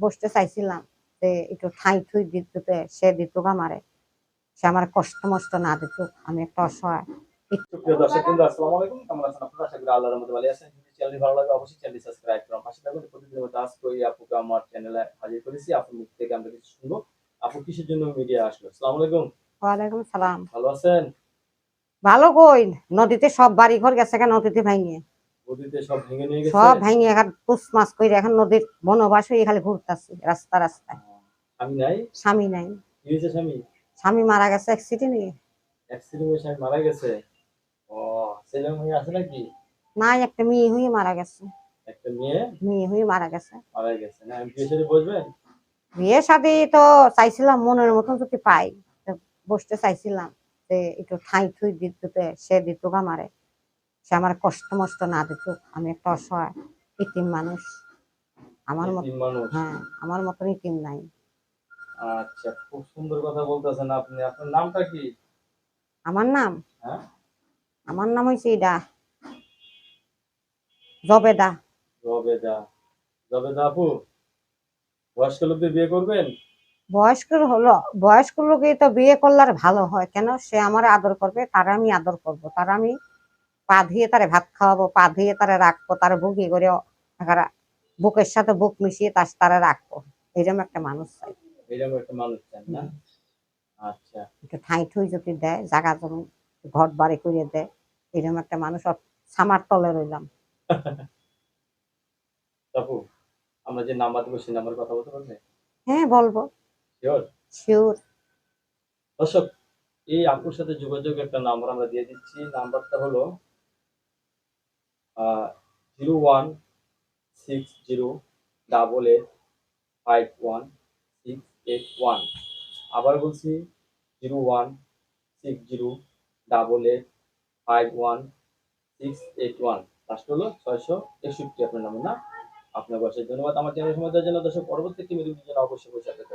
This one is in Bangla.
বসতে চাইছিলাম যে একটু ঠাই ঠুই দিতে সে দিত আমারে। সে আমার কষ্ট মষ্ট না দিত আমি একটা অসহায় সুপ্রিয় দর্শক বৃন্দ আসসালামু আলাইকুম। কেমন আছেন আপনারা? আশা করি আল্লাহর রহমতে ভালো আছেন। যদি চ্যানেলটি ভালো লাগে অবশ্যই চ্যানেলটি সাবস্ক্রাইব করুন। পাশে থাকুন। প্রতিদিনের মতো আজকে ওই আপুকে আমার চ্যানেলে হাজির করেছি। আপুর মুখ থেকে আমরা কিছু শুনব। আপু কিসের জন্য মিডিয়া আসলো? আসসালামু আলাইকুম। ওয়ালাইকুম সালাম। ভালো আছেন? ভালো কই? নদীতে সব বাড়ি ঘর গেছে কেন নদীতে ভাঙিয়ে? সব ভেঙে এখন পুষ মাছ করে এখন নদীর বনবাস হয়ে খালি ঘুরতেছি রাস্তা রাস্তায় স্বামী নাই? হয়েছে স্বামী? মারা গেছে অ্যাক্সিডেন্টে মারা গেছে? ও ছেলে মেয়ে আছে নাকি? নাই একটা মেয়ে হয়ে মারা গেছে। একটা মেয়ে? মেয়ে হয়ে মারা গেছে। মারা গেছে। না বিয়ে সাথে বসবেন? বিয়ে শাদি তো চাইছিলাম মনের মতন যদি পাই। বসতে চাইছিলাম যে একটু ঠাই ঠুই দিতে সে দিত আমারে। সে আমার কষ্ট মষ্ট না দিত আমি একটা অসহায় ইতিম মানুষ। আমার মত হ্যাঁ আমার মতন ইতিম নাই। আচ্ছা খুব সুন্দর কথা বলতেছেন আপনি। আপনার নামটা কি? আমার নাম? হ্যাঁ। আমার নাম হয়েছে ইডা। জবেদা। জবেদা। জবেদা আপু বয়স্ক লোকদের বিয়ে করবেন? বয়স্ক হলো বয়স্ক লোকে তো বিয়ে করলে ভালো হয়। কেন? সে আমার আদর করবে তার আমি আদর করব। তার আমি পা ধুয়ে তারে ভাত খাওয়াবো পা ধুয়ে তারে রাখব তার বুকে করে বুকের সাথে বুক মিশিয়ে তার তারে রাখব। এরকম একটা মানুষ চাই। এরকম একটা মানুষ চান না? আচ্ছা। একটু ঠাই ঠুই যদি দেয় ঘর বাড়ি করে দেয় এরকম একটা মানুষ সামার তলে রইলাম। আপু আমরা যে নাম্বার দেবো সেই নাম্বার কথা বলতে পারবে? হ্যাঁ বলব। শিওর? শিওর। দর্শক এই আপুর সাথে যোগাযোগ একটা নাম্বার আমরা দিয়ে দিচ্ছি। নাম্বারটা হলো zero one six zero double eight five one six eight one আবার বলছি zero one six zero double eight five one six eight one. Last হলো ছয়শো একষট্টি, আপনার নাম্বার না আপনার বয়সের ধন্যবাদ। আমার চ্যানেল সময় জন্য দর্শক, পরবর্তী মেরুদের জন্য অবশ্যই বসে থাকতে